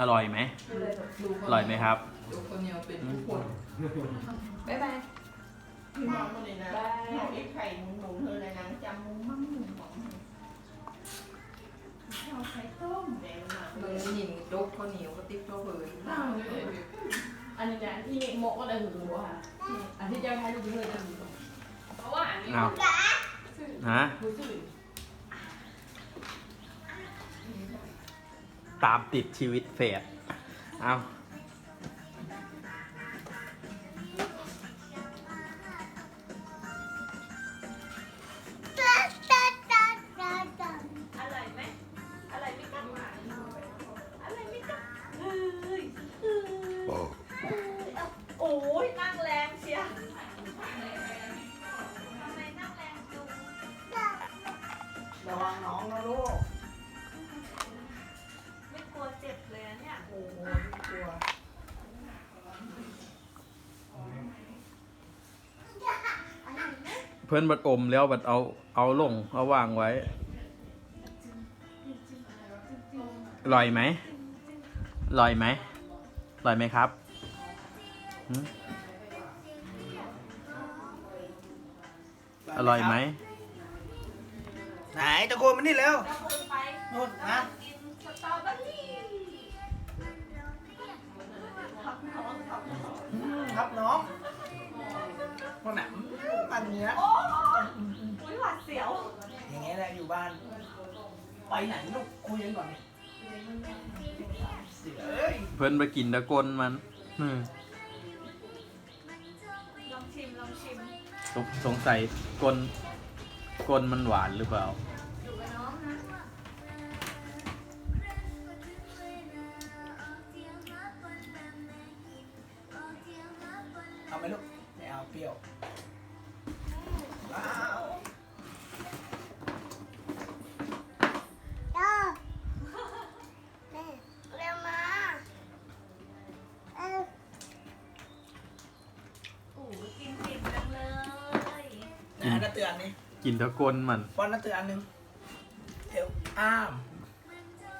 อร่อยไหมอร่อยไหมครับดูคนเหนียวเป็นทุกคนบ๊ายบายพี่มองมาเลยนะเราไอ้ไข่หมุนหมุนๆเธอเลยนางจำมุมมั่งมุมหมองข้าวไข่ต้มแดงมากมึงหินโจกข้าวเหนียวก็ติ๊บข้าวเผยอันนี้นะที่โมกก็เลยหูค่ะอันที่เจ้าไทยลูกเพื่อนจะหูเพราะว่าอันนี้เอาฮะ ตามติดชีวิตเฟดเอาอร่อยไหมอร่อยไหมครับอร่อยไหมครับเฮ้ยเฮ้ยเอาโอ้ยนั่งแรงเชียรงจุงระวังน้องนะลูก เจ็บเลยนะเนี่ย โอ้โหกลัวเพื่อนบัดอมแล้วบัดเอาเอาลงเอาวางไว้อร่อยไหมอร่อยไหมอร่อยไหมครับหืมอร่อยไหมไหนตะโกนมานี่เร็วแล้วคงไปนู่นนะ กินสตรอเบอรี่ องครับน้องอืมครับน้องมันแบบอันเนี้ยโอ้ยหวาดเสียว อย่างเงี้ยแหละอยู่บ้าน ไปไหนลูกคุยกันก่อนดิเสียเอ้ยเพื่อนไปกินตะกนมันอืมลองชิม ลองชิม สงสงสัยกลกลมันหวานหรือเปล่า เอาเปรี้ยวว้าวโอ้ยกินเก่งจังเลยไหนน้าเตือนนี่กินตะกนมันป้อนน้าเตือนอันหนึ่งเดี๋ยวอ้าม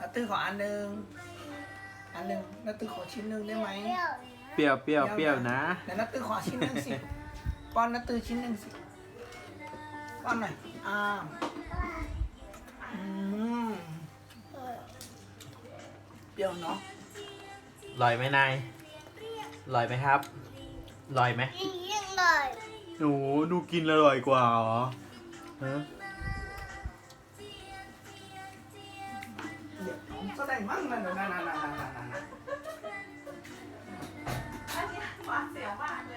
น้าตื้อขออันหนึ่งอันหนึ่งน้าตื้อขอชิ้นหนึ่งได้ไหมเปรี้ยวเปรี้ยวเปรี้ยวนะเดี๋ยวน้าตื้อขอชิ้นหนึ่งสิ ป้อนน้าตื้อชิ้นหนึ่งสิป้อนหน่อยอ้ามอืมเปรี้ยวเนาะอร่อยไหมนายอร่อยไหมครับอร่อยไหมหนูหนูกินอร่อยกว่าเหรอฮะเดี๋ยวผมแสดงมั่งนั่นนั่นนั่นนั่นนั่นนั่นนั่นอันเนี้ยหวาดเสียวมาก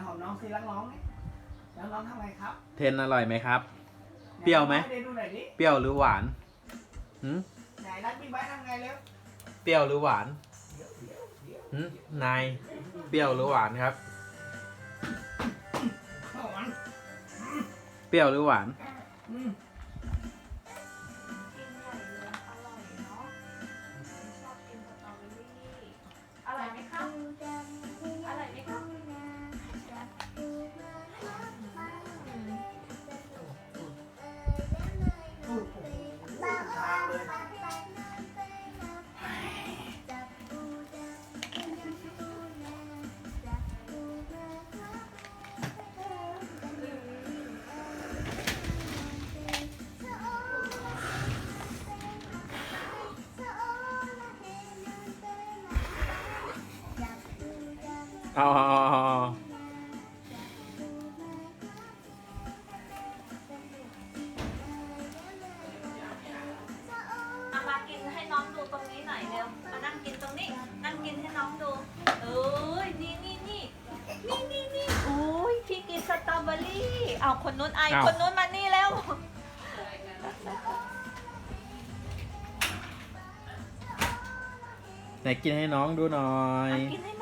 หนหอมน้องสิรักร้องไหมรักร้องทำไงครับเทนอร่อยไหมครับ เปรี้ยวไหมนดูหน่อยดิเปรี้ยวหรือหวานหืมไหนรักบิ๊กไบค์ทำไงเร็วเปรี้ยวหรือหวานเดี๋ยวเดี๋ยวเดี๋ยวหืมนายเปรี้ยวหรือหวานครับ หอมเปรี้ยวหรือหวาน อืม เอาเอาเอาเอาเอาเอามากินให้น้องดูตรงนี้หน่อยเร็ว มานั่งกินตรงนี้ นั่งกินให้น้องดู เอ้ย นี่นี่นี่นี่นี่นี่โอ้ยพี่กินสตรอเบอรี่เอาคนนู้นไอคนนู้นมานี่แล้ว ไหนกินให้น้องดูหน่อย กินให้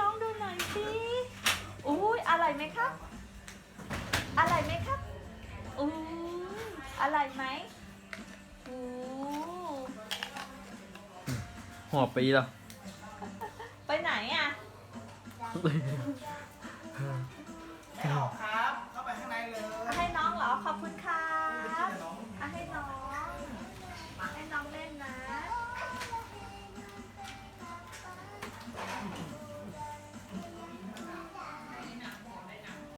อร่อยไหมอู้หอบไปอีกแล้วไปไหนอะ ไม่ออกครับ เข้าไปข้างในเลย ให้น้องเหรอ ขอบคุณค่ะ